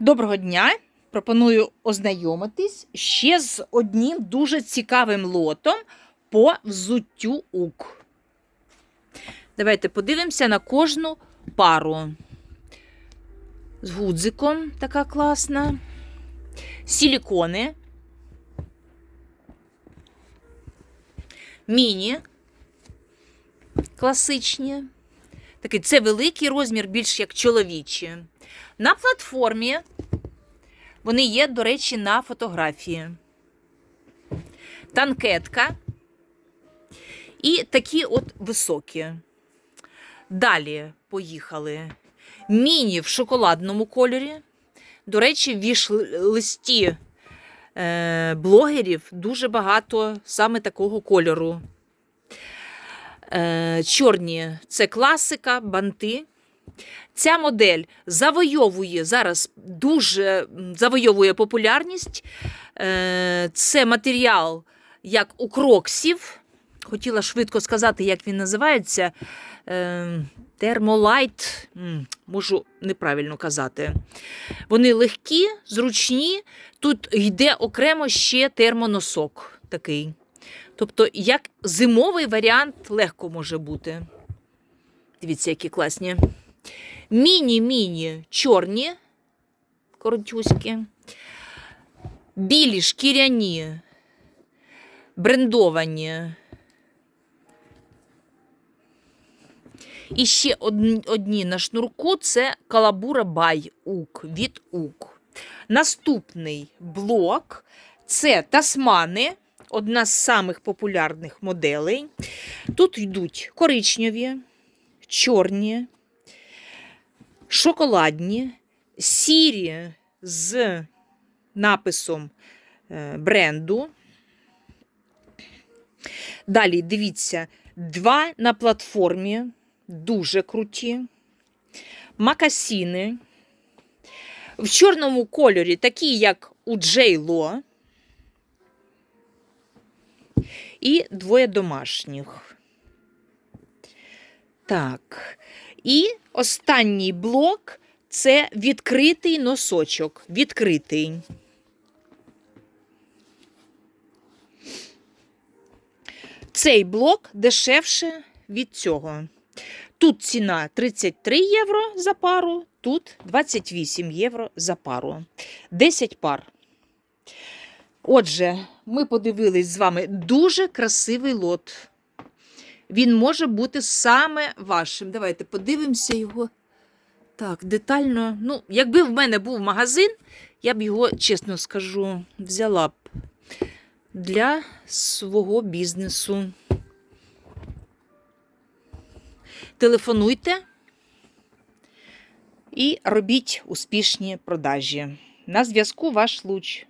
Доброго дня! Пропоную ознайомитись ще з одним дуже цікавим лотом по взуттю УК. Давайте подивимося на кожну пару. З гудзиком така класна. Силікони. Міні. Класичні. Такий це великий розмір, більш як чоловічі. На платформі вони є, до речі, на фотографії. Танкетка. І такі от високі. Далі поїхали. Міні в шоколадному кольорі. До речі, в віш-листі е, блогерів дуже багато саме такого кольору. Е, чорні це класика, банти. Ця модель завойовує зараз дуже завойовує популярність. Е, Це матеріал, як у кроксів. Хотіла швидко сказати, як він називається. Е, Термолайт, можу неправильно казати. Вони легкі, зручні. Тут йде окремо ще термоносок такий. Тобто, як зимовий варіант легко може бути. Дивіться, які класні. Міні-міні чорні, коротюські, білі шкіряні, брендовані. І ще одні, на шнурку це калабура бай ук від ук. Наступний блок це тасмани, одна з самих популярних моделей. Тут йдуть коричневі, чорні, шоколадні, сірі з написом е, бренду. Далі дивіться, два на платформі, дуже круті. Макасіни. В чорному кольорі, такі, як у Джей Ло. І двоє домашніх. Так. І останній блок це відкритий носочок. Відкритий. Цей блок дешевше від цього. Тут ціна 33 євро за пару, тут 28 євро за пару. 10 пар. Отже, ми подивились з вами дуже красивий лот. Він може бути саме вашим. Давайте подивимося його так, детально. Ну, якби в мене був магазин, я б його, чесно скажу, взяла б для свого бізнесу. Телефонуйте і робіть успішні продажі. На зв'язку ваш луч.